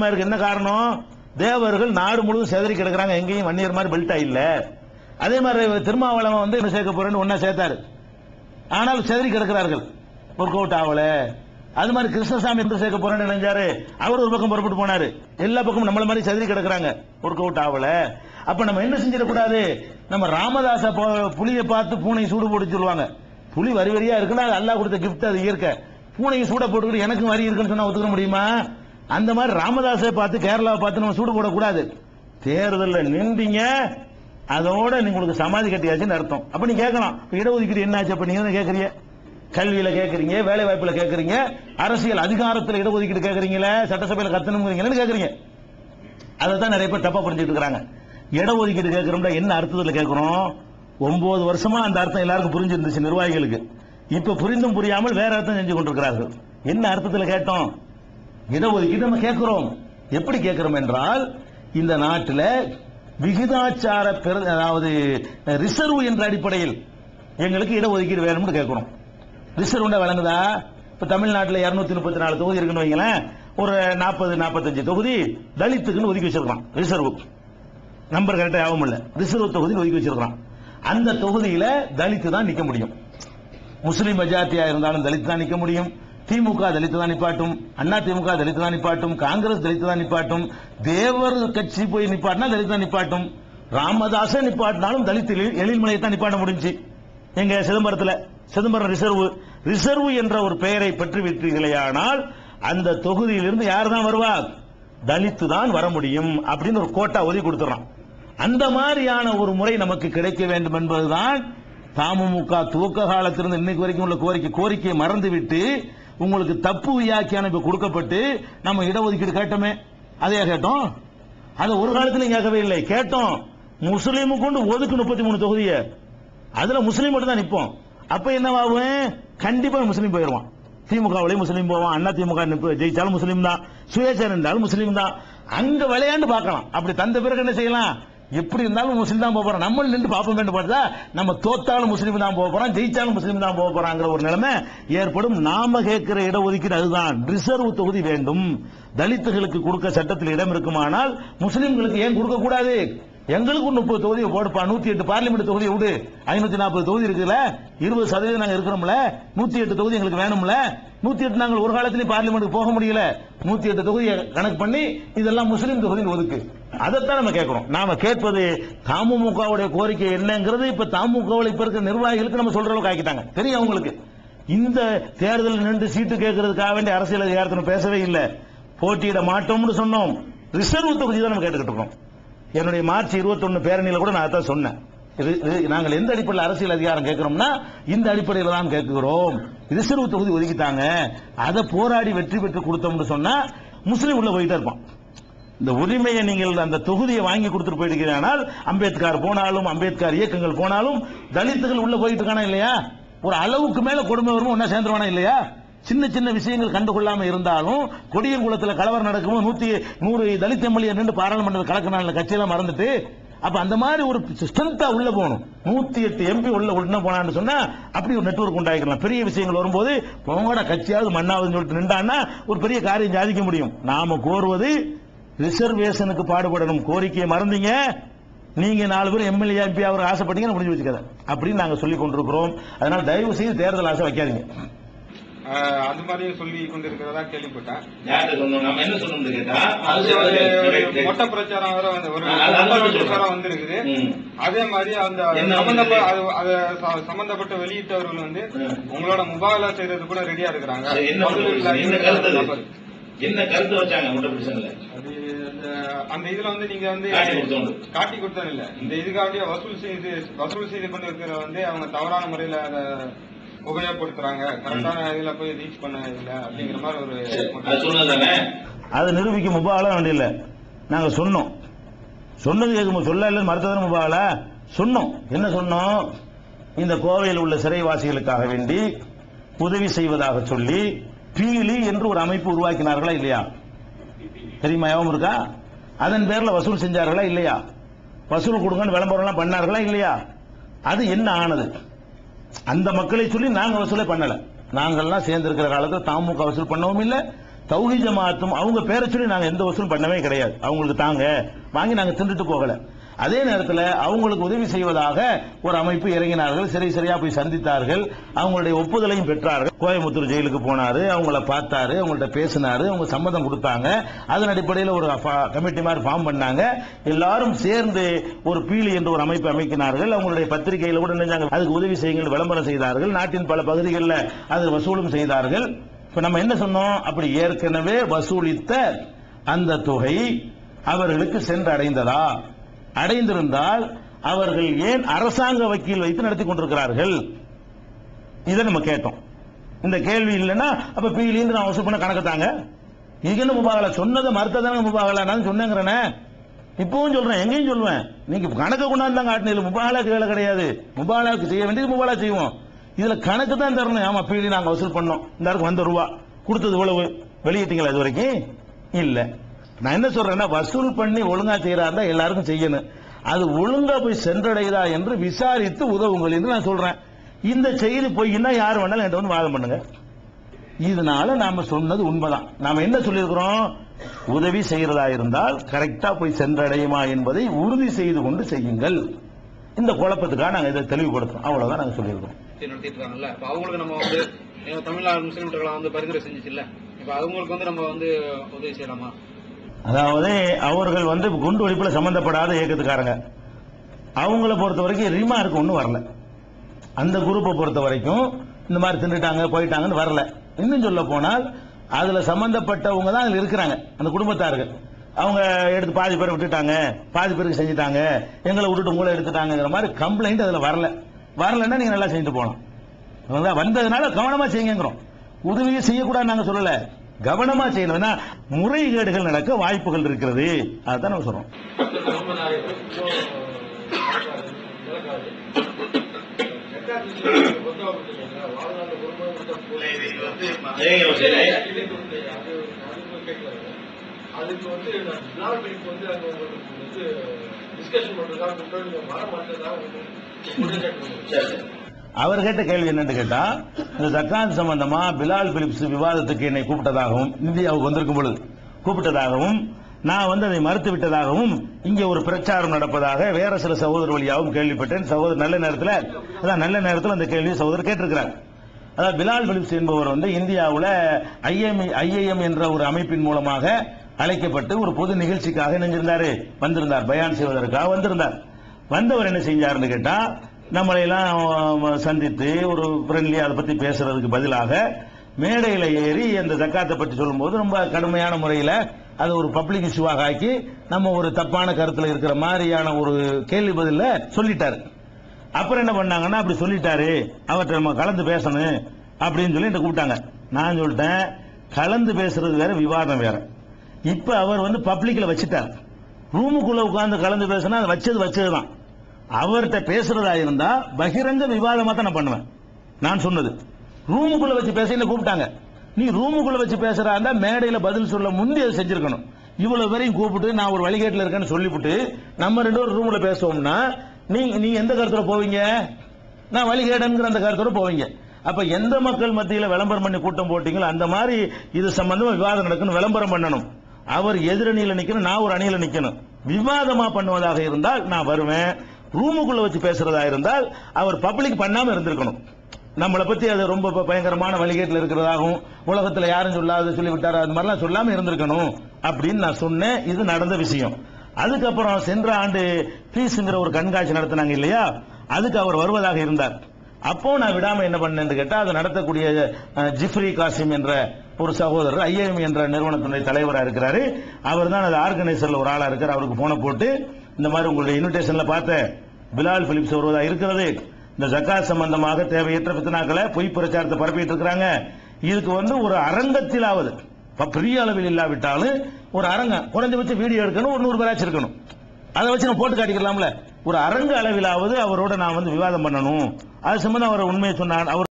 இருக்கு. என்ன காரணம்? தேவர்கள் நாடு முழுவதும் செதறி கிடக்குறாங்க. எங்கேயும் வன்னியர் மாதிரி பெல்ட்டா இல்ல. அதே மாதிரி திருமாவளவன் வந்து என்ன சேர்க்க போறேன்னு ஒன்னா சேர்த்தாரு. ஆனால் செதறி கிடக்கிறார்கள். ஒர்க் அவுட் ஆகல. அது மாதிரி கிருஷ்ணசாமி எந்த சேர்க்க போறேன்னு நினைஞ்சாரு. அவர் ஒரு பக்கம் புறப்பட்டு போனாரு. எல்லா பக்கமும் நம்மள மாதிரி செதறி கிடக்குறாங்க. ஒர்க் அவுட் ஆகல. அப்ப நம்ம என்ன செஞ்சிடக்கூடாது? நம்ம ராமதாச போ- புலியை பார்த்து பூனை சூடு போட்டு சொல்லுவாங்க. புலி வரி வரியா இருக்குன்னா அது அல்லாஹ் கொடுத்த கிஃப்ட் அது இயற்கை. பூனையை சூட போட்டுக்கிட்டு எனக்கும் வரி இருக்குன்னு சொன்னா ஒத்துக்க முடியுமா? அந்த மாதிரி ராமதாஸை பார்த்து கேரளாவை பார்த்து நம்ம சூடு போடக்கூடாது. தேர்தலில் நின்றீங்க அதோட நீங்க உங்களுக்கு சமாதி கட்டியாச்சுன்னு அர்த்தம். அப்ப நீ கேட்கலாம் இப்ப இடஒதுக்கீடு என்னாச்சு? அப்ப நீங்க கேட்கறீங்க? கல்வியில கேட்கறீங்க வேலை வாய்ப்புல கேட்கறீங்க அரசியல் அதிகாரத்தில் இடஒதுக்கீடு கேட்கறீங்களே சட்டசபையில கத்தணுங்கிறீங்களேன்னு கேட்கறீங்க. அதை தான் நிறைய பேர் தப்பா புரிஞ்சுட்டு இருக்கிறாங்க இடஒதுக்கீடு கேட்கறோம்னா என்ன அர்த்தத்தில் கேட்கறோம்? ஒன்பது வருஷமா அந்த அர்த்தம் எல்லாருக்கும் புரிஞ்சிருந்துச்சு நிர்வாகிகளுக்கு. இப்ப புரிந்தும் புரியாமல் வேற அர்த்தம் செஞ்சு கொண்டிருக்கிறார்கள். என்ன அர்த்தத்தில் கேட்டோம்? இடஒதுக்கீடு நம்ம கேட்கிறோம். எப்படி கேட்கிறோம் என்றால் இந்த நாட்டில் விகிதாச்சார பெரு- அதாவது ரிசர்வ் என்ற அடிப்படையில் எங்களுக்கு இடஒதுக்கீடு வேணும்னு கேட்கிறோம். ரிசர்வ் வழங்குதா? இப்போ தமிழ்நாட்டில் 234 முப்பத்தி நாலு தொகுதி இருக்குன்னு வைங்களேன் ஒரு நாற்பது நாற்பத்தஞ்சு தொகுதி தலித்துக்குன்னு ஒதுக்கி வச்சிருக்கான் ரிசர்வ். நம்பர் கரெக்டாக ஆகும் இல்லை. ரிசர்வ் தொகுதி ஒதுக்கி வச்சிருக்கான் அந்த தொகுதியில் தலித்து தான் நிற்க முடியும். முஸ்லீம் மெஜாரிட்டியாக இருந்தாலும் தலித்து தான் நிற்க முடியும். திமுக தலித்து தான் நிப்பாட்டும் அண்ணா திமுக தலித்து தான் நிப்பாட்டும் காங்கிரஸ் தலித்து தான் நிப்பாட்டும் தேவர் கட்சி போய் நிப்பாட்டினா தலித்து தான் நிப்பாட்டும். ராமதாச நிப்பாட்டினாலும் தலித்து எழில்- எழில்மலையை தான் நிப்பாட்ட முடிஞ்சு. எங்க சிதம்பரத்துல சிதம்பரம் ரிசர்வ் ரிசர்வ் என்ற ஒரு பெயரை பெற்று விட்டீர்களேயானால் அந்த தொகுதியிலிருந்து யார் தான் வருவா? தலித்து தான் வர முடியும் அப்படின்னு ஒரு கோட்டா ஒதுக்கி கொடுத்துறான் அந்த மாதிரியான ஒரு முறை நமக்கு கிடைக்க வேண்டும் என்பதுதான் தமுமுக துவக்க காலத்திலிருந்து இன்னைக்கு வரைக்கும் உள்ள கோரிக்கை கோரிக்கையை மறந்துவிட்டு உங்களுக்கு தப்பு வியாக்கியானம் இப்ப கொடுக்கப்பட்டு நம்ம இடஒதுக்கீடு கேட்டோமே. அதையா கேட்டோம்? அதை ஒரு காலத்திலும் கேட்கவே இல்லை. கேட்டோம். முஸ்லீமு கொண்டு ஒதுக்கு முப்பத்தி மூணு தொகுதியை. அதுல முஸ்லீம் மட்டும் தான் நிப்போம் அப்ப என்னவாகும் கண்டிப்பா முஸ்லீம் போயிருவான் திமுகவிலையும் முஸ்லீம் போவான். அண்ணா திமுக ஜெயிச்சாலும் முஸ்லீம் தான். சுயேட்சர் இருந்தாலும் முஸ்லீம் தான். அங்க விளையாண்டு பார்க்கலாம். அப்படி தந்த பிறகு என்ன செய்யலாம்? எப்படி இருந்தாலும் முஸ்லீம் தான் போக போறோம் நம்ம நின்று பாப்போம் வேண்டும் பார்த்தா நம்ம தோத்தாலும் முஸ்லீம் தான் போக போறோம் ஜெயிச்சாலும் முஸ்லீம் தான் போக போறாங்கிற ஒரு நிலைமை ஏற்படும். நாம கேட்கிற இடஒதுக்கீடு அதுதான். ரிசர்வ் தொகுதி வேண்டும். தலித்துகளுக்கு கொடுக்க சட்டத்தில் இடம் இருக்குமானால் முஸ்லிம்களுக்கு ஏன் கொடுக்க கூடாது? எங்களுக்கு முப்பது தொகுதியை போடுப்பா. நூத்தி எட்டு பார்லிமெண்ட் தொகுதியை விடு. ஐநூத்தி நாற்பது தொகுதி இருக்குல்ல இருபது சதவீதம் நாங்க இருக்கிறோம்ல. நூத்தி எட்டு தொகுதி எங்களுக்கு வேணும்ல. நூத்தி எட்டு நாங்கள் ஒரு காலத்திலயும் பார்லிமெண்ட்டுக்கு போக முடியல. நூத்தி எட்டு தொகுதியை கணக்கு பண்ணி இதெல்லாம் முஸ்லீம் தொகுதியில் ஒதுக்கு. அதைத்தான் நம்ம கேட்கணும். நாம கேட்பது தமுமுகவுடைய கோரிக்கை என்னங்கிறது இப்ப தமுகவில் இப்ப இருக்கிற நிர்வாகிகளுக்கு நம்ம சொல்ற அளவுக்கு ஆக்கிட்டாங்க. தெரியும் அவங்களுக்கு. இந்த தேர்தல் நின்று சீட்டு கேட்கறதுக்காக வேண்டிய அரசியல் அதிகாரத்தை பேசவே இல்லை. போட்டியிட மாட்டோம்னு சொன்னோம். ரிசர்வ் தொகுதி தான் நம்ம கேட்டுக்கிட்டு இருக்கோம். என்னுடைய மார்ச் 21 பேரணியில கூட நான் அதான் சொன்னேன். இது- இது நாங்கள் எந்த அடிப்படையில் அரசியல் அதிகாரம் கேட்கிறோம்னா இந்த அடிப்படையில் தான் கேட்கிறோம். ரிசர்வ் தொகுதி ஒதுக்கிட்டாங்க. அதை போராடி வெற்றி பெற்று கொடுத்தோம்னு சொன்னா முஸ்லீம் உள்ள போயிட்டே இருப்பான். இந்த உரிமையை நீங்கள் அந்த தொகுதியை வாங்கி கொடுத்துட்டு போயிட்டீங்கன்னா அம்பேத்கர் போனாலும் அம்பேத்கர் இயக்கங்கள் போனாலும் தலித்துகள் உள்ள போயிட்டு இருக்கானா இல்லையா? ஒரு அளவுக்கு மேல கொடுமை வரும் ஒன்னா சேர்ந்துருவானா இல்லையா? சின்ன சின்ன விஷயங்கள் கண்டுகொள்ளாம இருந்தாலும் கொடியங்குளத்தில் கலவரம் நடக்கும்போது நூத்தி நூறு தலித் எம்எல்ஏ நின்று பாராளுமன்ற கலக்கினால கட்சியெல்லாம் மறந்துட்டு அப்ப அந்த மாதிரி ஒரு ஸ்ட்ரென்த்தா உள்ள போகணும். நூத்தி எட்டு எம்பி உள்ள உடனே போனான்னு சொன்னா அப்படி ஒரு நெட்வொர்க் உண்டாக்கலாம் பெரிய விஷயங்கள் வரும்போது போங்கட கட்சியாவது மண்ணாவதுன்னு சொல்லிட்டு நின்றான்னா ஒரு பெரிய காரியம் சாதிக்க முடியும். நாம கோருவது ரிசர்வேஷனுக்கு பாடுபடணும். கோரிக்கையை மறந்தீங்க. நீங்க நாலு பேர் எம்எல்ஏ எம்பி அவர் ஆசைப்பட்டீங்கன்னு முடிஞ்சு வச்சுக்கத அப்படின்னு நாங்க சொல்லி கொண்டிருக்கிறோம். அதனால தயவு செய்து தேர்தல் ஆசை வைக்காதீங்க. அது மாதிரியும் சொல்லி கொண்டிருக்கிறதா கேள்விப்பட்டேன். நம்ம என்ன கேட்டா மொட்டை பிரச்சாரம் வேற ஒரு. பிரச்சாரம் வந்திருக்குது. அதே மாதிரி அந்த சம்பந்தப்பட்ட வெளியிட்டவர்கள் வந்து. உங்களோட மொபைல செய்யறது கூட ரெடியா இருக்கிறாங்க. என்ன கருத்து? வச்சாங்க அந்த- இதுல வந்து நீங்க வந்து காட்டி கொடுத்தது இல்ல. இந்த இதுக்காண்டிய வசூல் செய்து வசூல் செய்து கொண்டு இருக்கிற வந்து அவங்க தவறான முறையில உபயோகப்படுத்துறாங்க. கரெக்டான இதுல போய் ரீச் பண்ண இல்ல அப்படிங்கிற மாதிரி ஒரு சொன்னதானே அதை நிரூபிக்க முபாகலாம் வேண்டியில்ல நாங்க சொன்னோம். சொன்னது கேட்கும் சொல்ல இல்லை மறுத்ததான முபாகல சொன்னோம். என்ன சொன்னோம்? இந்த கோவையில் உள்ள சிறைவாசிகளுக்காக வேண்டி உதவி செய்வதாக சொல்லி பீலி என்று ஒரு அமைப்பு உருவாக்கினார்களா இல்லையா? தெரியுமா ஞாபகம் இருக்கா? அதன் பேர்ல வசூல் செஞ்சார்களா இல்லையா? வசூல் கொடுங்கன்னு விளம்பரம்லாம் பண்ணார்களா இல்லையா? அது என்ன ஆனது? அந்த மக்களை சொல்லி நாங்க வசூலை பண்ணல. நாங்கள்லாம் சேர்ந்திருக்கிற காலத்தில் தாமுக வசூல் பண்ணவும் இல்ல. தௌஹி ஜமாத்தும் அவங்க பேரை சொல்லி நாங்க எந்த வசூலும் பண்ணவே கிடையாது. அவங்களுக்கு தாங்க. வாங்கி நாங்க தின்றுட்டு போகல. அதே நேரத்தில் அவங்களுக்கு உதவி செய்வதாக ஒரு அமைப்பு இறங்கினார்கள். சரி சரியா போய் சந்தித்தார்கள். அவங்களுடைய ஒப்புதலையும் பெற்றார்கள். கோயம்புத்தூர் ஜெயிலுக்கு போனாரு. அவங்கள பார்த்தாரு. அவங்கள்ட்ட பேசினாரு. அவங்க சம்மதம் கொடுத்தாங்க. அதன் அடிப்படையில் ஒரு ஃபா- கமிட்டி மாதிரி ஃபார்ம் பண்ணாங்க. எல்லாரும் சேர்ந்து ஒரு பீலி என்று ஒரு அமைப்பு அமைக்கினார்கள். அவங்களுடைய பத்திரிகையில் கூட நினைஞ்சாங்க. அதுக்கு உதவி செய்யுங்கள் விளம்பரம் செய்தார்கள். நாட்டின் பல பகுதிகளில் அது வசூலும் செய்தார்கள். இப்ப நம்ம என்ன சொன்னோம்? அப்படி ஏற்கனவே வசூலித்த அந்த தொகை அவர்களுக்கு சென்றடைந்ததா? அடைந்திருந்தால் அவர்கள் ஏன் அரசாங்க வக்கீல் வைத்து நடத்தி கொண்டிருக்கிறார்கள்? இதை நம்ம கேட்டோம். இந்த கேள்வி இல்லைன்னா அப்ப பீலின்னு நான் வசூல் பண்ண கணக்கு தாங்க. இதுக்கு என்ன முபாகலா சொன்னதை மறுத்ததானே முபாகலா நான் சொன்னேங்கிறேனே. இப்பவும் சொல்றேன் எங்கேயும் சொல்லுவேன் நீங்க கணக்கு கொண்டாந்து காட்டினீங்க முபாகலாக்கு வேலை கிடையாது. முபாகலாக்கு செய்ய வேண்டியது முபாலா செய்வோம். இதுல கணக்கு தான் தரணும். ஆமா பீலி நாங்க வசூல் பண்ணோம். இந்த வந்த ரூபா. கொடுத்தது இவ்வளவு. வெளியிட்டீங்களா இது வரைக்கும்? இல்லை. நான் என்ன சொல்றேன்னா வசூல் பண்ணி ஒழுங்கா செய்யறாருந்தா எல்லாருக்கும் செய்யணும். அது ஒழுங்கா போய் சென்றடையுதா என்று விசாரித்து உதவுங்கள் என்று நான் சொல்றேன். இந்த செய்தி பொய்னா யார் வேணாலும் என்கிட்ட வந்து வாதம் பண்ணுங்க. இதனால நாம சொன்னது உண்மைதான். நாம என்ன சொல்லியிருக்கிறோம்? உதவி செய்யறதா இருந்தால் கரெக்டா போய் சென்றடையுமா என்பதை உறுதி செய்து கொண்டு செய்யுங்கள். இந்த குழப்பத்துக்காக நாங்க இதை தெளிவுபடுத்துறோம். அவ்வளவுதான் நாங்க சொல்லியிருக்கோம் நடத்திட்டு அவங்களுக்கு நம்ம வந்து தமிழ்நாடு முஸ்லீம்களை வந்து பரிந்துரை செஞ்சுச்சுல்ல? இப்ப அவங்களுக்கு வந்து நம்ம வந்து உதவி செய்யலாமா? அதாவது அவர்கள் வந்து குண்டு வெடிப்பில் சம்மந்தப்படாத இயக்கத்துக்காரங்க. அவங்கள பொறுத்த வரைக்கும் ரிமார்க் ஒன்றும் வரல. அந்த குரூப்பை பொறுத்த வரைக்கும் இந்த மாதிரி தின்னுட்டாங்க போயிட்டாங்கன்னு வரல. இன்னும் சொல்ல போனால் அதில் சம்மந்தப்பட்டவங்க தான் அதில் இருக்கிறாங்க அந்த குடும்பத்தார்கள். அவங்க எடுத்து பாதி பேரை விட்டுட்டாங்க பாதி பேருக்கு செஞ்சுட்டாங்க எங்களை விட்டுட்டு உங்களை எடுத்துட்டாங்கிற மாதிரி கம்ப்ளைண்ட் அதில் வரல. வரலன்னா நீங்கள் நல்லா செஞ்சுட்டு போகலாம் வந்ததுனால கவனமாக செய்யுங்கிறோம் உதவியை செய்யக்கூடாது நாங்கள் சொல்லலை. கவனமா செய்யணும்னா முறைகேடுகள் நடக்க வாய்ப்புகள் இருக்கிறது. அதுதான் நம்ம சொல்றோம். அதுக்கு வந்து நான் பிலால் வந்து அங்கே உங்களுக்கு வந்து டிஸ்கஷன் பண்ணுறதா கூப்பிட்டு வர மாட்டேதான் சரி. அவர் கேட்ட கேள்வி என்னன்னு கேட்டா இந்த ஜக்காத் சம்பந்தமா பிலால் பிலிப்ஸ் விவாதத்துக்கு என்னை கூப்பிட்டதாகவும் இந்தியாவுக்கு வந்திருக்கும் பொழுது கூப்பிட்டதாகவும் நான் வந்து அதை மறுத்து விட்டதாகவும் இங்கே ஒரு பிரச்சாரம் நடப்பதாக வேற சில சகோதரர் வழியாகவும் கேள்விப்பட்டேன். சகோதரர் நல்ல நேரத்தில் அதான் நல்ல நேரத்தில் அந்த கேள்வியை சகோதரர் கேட்டிருக்கிறார். அதாவது பிலால் பிலிப்ஸ் என்பவர் வந்து இந்தியாவில் ஐஎம் ஐஏஎம் என்ற ஒரு அமைப்பின் மூலமாக அழைக்கப்பட்டு ஒரு பொது நிகழ்ச்சிக்காக நினைஞ்சிருந்தாரு வந்திருந்தார் பயான் செய்வதற்காக வந்திருந்தார். வந்தவர் என்ன செஞ்சாருன்னு கேட்டால் நம்மளையெல்லாம் சந்தித்து ஒரு ஃப்ரெண்ட்லி அதை பற்றி பேசுறதுக்கு பதிலாக மேடையில் ஏறி அந்த ஜக்காத்தை பற்றி சொல்லும்போது ரொம்ப கடுமையான முறையில் அது ஒரு பப்ளிக் இஷ்யூவாக ஆக்கி நம்ம ஒரு தப்பான கருத்தில் இருக்கிற மாதிரியான ஒரு கேள்வி பதில சொல்லிட்டாரு. அப்புறம் என்ன பண்ணாங்கன்னா அப்படி சொல்லிட்டாரு. அவர்கிட்ட நம்ம கலந்து பேசணும் அப்படின்னு சொல்லி என்கிட்ட கூப்பிட்டாங்க. நான் சொல்லிட்டேன் கலந்து பேசுறது வேற விவாதம் வேற. இப்போ அவர் வந்து பப்ளிக்கில் வச்சுட்டார். ரூமுக்குள்ளே உட்காந்து கலந்து பேசினா அது வச்சது வச்சது தான் அவர்கிட்ட பேசுறதா இருந்தா பகிரங்க விவாதமா தான் நான் பண்ணுவேன். நான் சொன்னது. ரூமுக்குள்ள வச்சு பேச என்ன கூப்பிட்டாங்க. நீ ரூமுக்குள்ள வச்சு பேசுறா இருந்தா மேடையில பதில் சொல்ல முந்தி அதை செஞ்சிருக்கணும். இவ்வளவு பேரையும் கூப்பிட்டு நான் ஒரு வழிகேட்டில் இருக்கேன்னு சொல்லிவிட்டு நம்ம ரெண்டு பேரும் ரூம்ல பேசுவோம்னா நீ நீ எந்த கருத்துல போவீங்க? நான் வழிகேடன்கிற அந்த கருத்தோட போவீங்க. அப்ப எந்த மக்கள் மத்தியில விளம்பரம் பண்ணி கூட்டம் போட்டீங்களோ அந்த மாதிரி இது சம்பந்தமா விவாதம் நடக்கணும் விளம்பரம் பண்ணணும். அவர் எதிரணியில நிக்கணும் நான் ஒரு அணியில நிக்கணும். விவாதமா பண்ணுவதாக இருந்தால் நான் வருவேன். ரூமுக்குள்ள வச்சு பேசுறதா இருந்தால் அவர் பப்ளிக் பண்ணாம இருந்திருக்கணும். நம்மளை பத்தி அது ரொம்ப பயங்கரமான வழிகேட்டில் இருக்கிறதாகவும் உலகத்துல யாரும் சொல்லாத சொல்லிவிட்டாரு அது மாதிரிலாம் சொல்லாம இருந்திருக்கணும் அப்படின்னு நான் சொன்னேன். இது நடந்த விஷயம். அதுக்கப்புறம் சென்ற ஆண்டு பீஸ்ங்கிற ஒரு கண்காட்சி நடத்தினாங்க இல்லையா? அதுக்கு அவர் வருவதாக இருந்தார். அப்போ நான் விடாம என்ன பண்ணேன்னு கேட்டா அதை நடத்தக்கூடிய ஜிஃப்ரி ஜிப்ரி காசிம் என்ற ஒரு சகோதரர் ஐஏஎம் என்ற நிறுவனத்தினுடைய தலைவராக இருக்கிறாரு. அவர் தான் அது ஆர்கனைசர்ல ஒரு ஆளா இருக்கார். அவருக்கு போன போட்டு இந்த மாதிரி உங்களுடைய இன்விடேஷன்ல பார்த்தேன் பிலால் பிலிப்ஸ் வருவதா இருக்கிறது. இந்த ஜக்காத் சம்பந்தமாக தேவையற்ற பித்தனாக்களை பொய் பிரச்சாரத்தை பரப்பிட்டு இருக்கிறாங்க. இதுக்கு வந்து ஒரு அரங்கத்திலாவது பெரிய அளவில் இல்லாவிட்டாலும் ஒரு அரங்கம் குறைஞ்சபட்சம் வீடியோ எடுக்கணும் ஒரு நூறு பேராச்சும் இருக்கணும். அதை வச்சு நம்ம போட்டு காட்டிக்கலாம்ல. ஒரு அரங்க அளவிலாவது அவரோட நான் வந்து விவாதம் பண்ணணும். அது சம்பந்தம் அவர் உண்மையை சொன்னார் அவர்